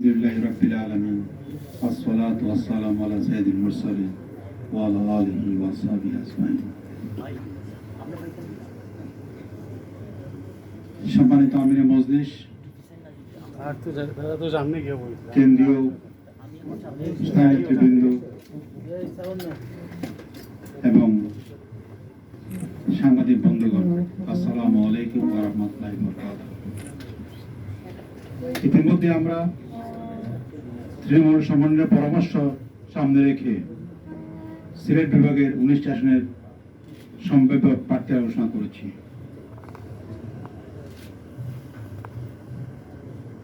Elhamdülillahi Rabbil Alemin. As-salatu as-salamu ala seyyidil mursalin ve ala alihi ve ashabihi asmain. সম্মানিত আমির মজলিস কেন্দ্রীয় সাহিত্যবৃন্দ এবং সাংবাদিক বন্ধুগণ আসসালামু আলাইকুম ওয়া রাহমাতুল্লাহি ওয়া বারাকাতুহু ইতিমধ্যে আমরা তৃণমূল সমন্বয়ের পরামর্শ সামনে রেখে সিলেট বিভাগের উনিশ আসনের সম্ভাব্য প্রার্থী আলোচনা করেছি।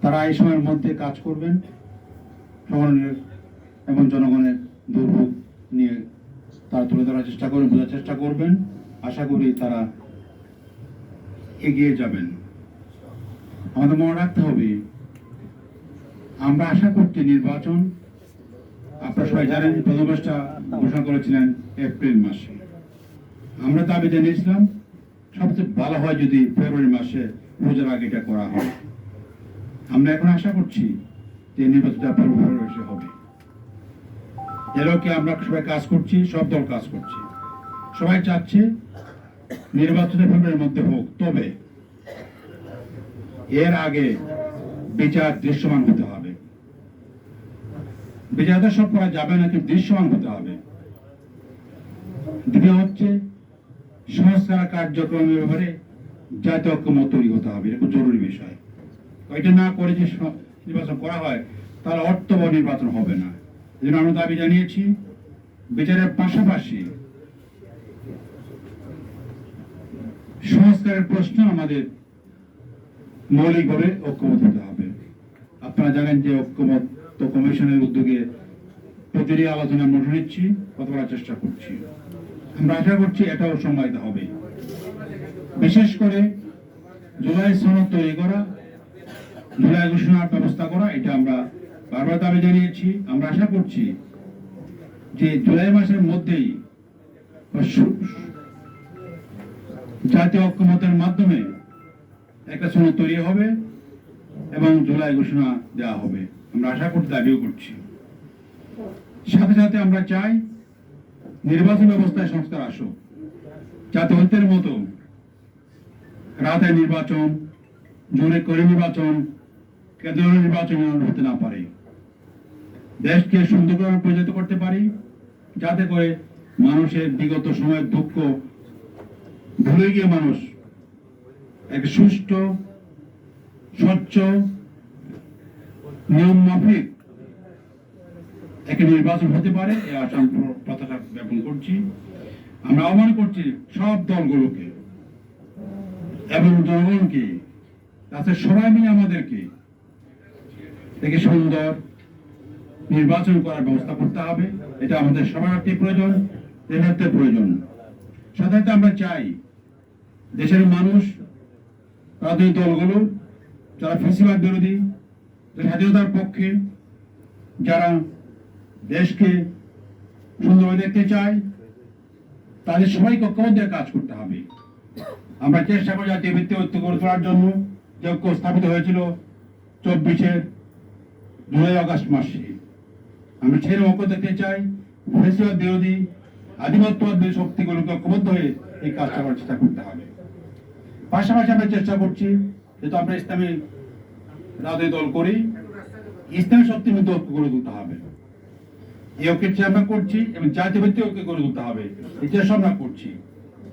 তারা এই সময়ের মধ্যে কাজ করবেন, সমন্বয়ের এবং জনগণের দুর্ভোগ নিয়ে তারা তুলে ধরার চেষ্টা করবেন, বোঝার চেষ্টা করবেন। আশা করি তারা এগিয়ে যাবেন। আমাদের মনে রাখতে হবে আমরা আশা করছি নির্বাচন, আপনারা সবাই জানেন মাসটা ঘোষণা করেছিলেন এপ্রিল মাসে। আমরা দাবি জানিয়েছিলাম, সবচেয়ে ভালো হয় যদি ফেব্রুয়ারি মাসে পূজার আগে এটা করা হয়। আমরা এখন আশা করছি যে নির্বাচনটা ফেব্রুয়ারি মাসে হবে। এরকে আমরা সবাই কাজ করছি, সব দল কাজ করছে। সবাই চাচ্ছে নির্বাচনে ফেব্রুয়ারির মধ্যে হোক, তবে এর আগে বিচার দৃশ্যমান হতে হবে। সব করা যাবে না, কিন্তু দৃশ্যমান হতে হবে। দ্বিতীয় হচ্ছে, সংস্কার কার্যক্রমের ব্যাপারে জাতীয় ঐক্যমত তৈরি হতে হবে, এটা খুব জরুরি বিষয়। ওইটা না করে যে নির্বাচন করা হয় তাহলে অর্থবহ নির্বাচন হবে না। এই জন্য আমরা দাবি জানিয়েছি, বিচারের পাশাপাশি সংস্কারের প্রশ্ন আমাদের মৌলিকভাবে ঐক্যমত হতে হবে। আপনারা জানেন যে ঐক্যমত তো কমিশনের উদ্যোগে প্রতিটি আলোচনা আমরা নিচ্ছি কথা বলার চেষ্টা করছি। আমরা আশা করছি এটাও সম্মানিত হবে। বিশেষ করে জুলাই সনদ তৈরি করা, জুলাই ঘোষণার ব্যবস্থা করা, এটা আমরা বারবার দাবি জানিয়েছি। আমরা আশা করছি যে জুলাই মাসের মধ্যেই জাতীয় ঐক্যমতের মাধ্যমে একটা সনদ তৈরি হবে। এবং জুলাই ঘোষণা দেওয়া হবে। আমরা আশা করতে দাবিও করছি। সাথে সাথে আমরা চাই নির্বাচন ব্যবস্থায় সংস্কার আসুক। যাতে অন্তের মতো রাতে নির্বাচন জোরে করে নির্বাচন, কেন্দ্রীয় নির্বাচন হতে না পারে। দেশকে সুন্দরভাবে পরিচালিত করতে পারি, যাতে করে মানুষের বিগত সময়ের দুঃখ ভুলে গিয়ে মানুষ এক সুষ্ঠু স্বচ্ছ নিয়ম মাফিক একটা নির্বাচন হতে পারে, এই আমি প্র- জ্ঞাপন করছি। আমরা আহ্বান করছি সব দলগুলোকে এবং জনগণকে তাতে সবাই মিলে আমাদেরকে দেখে সুন্দর নির্বাচন করার ব্যবস্থা করতে হবে। এটা আমাদের সবার একটি প্রয়োজন দেশের প্রয়োজন। সাধারণত আমরা চাই দেশের মানুষ রাজনৈতিক দলগুলো যারা ফেসিবাদ বিরোধী স্বাধীনতার পক্ষে, যারা দেশকে সুন্দরভাবে দেখতে চায়, তাদের সবাইকে ঐক্যবদ্ধ কাজ করতে হবে। আমরা চেষ্টা করি জাতীয় ভিত্তি ঐক্য করে তোলার জন্য। যে ঐক্য স্থাপিত হয়েছিল চব্বিশের জুলাই আগস্ট মাসে। আমরা ছেড়ে ঐক্য দেখতে চাই। ফেসিবাদ বিরোধী, আধিপত্যবাদ শক্তিগুলোকে ঐক্যবদ্ধ হয়ে এই কাজটা করার চেষ্টা করতে হবে। পাশাপাশি আমরা চেষ্টা করছি যেহেতু আমরা ইসলামী রাজনৈতিক দল করি, ইসলামী শক্তি মধ্যে ঐক্য গড়ে তুলতে হবে। এই আমরা করছি এবং জাতীয় ভিত্তিক ঐক্য গড়ে তুলতে হবে। চেষ্টা আমরা করছি।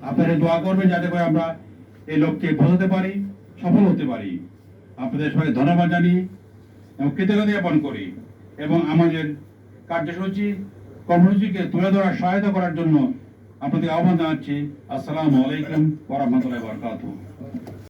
আপনারা দোয়া করবেন যাতে করে আমরা এই লক্ষ্যে পৌঁছাতে পারি, সফল হতে পারি। আপনাদের সবাই ধন্যবাদ জানিয়ে এবং কৃতজ্ঞতা জ্ঞাপন করি এবং আমাদের কার্যসূচি, কর্মসূচিকে তুলে ধরার সহায়তা করার জন্য আপনাদের আহ্বান জানাচ্ছি। আসসালামু আলাইকুম ওরহমতুল্লাহ বরকাতুহ।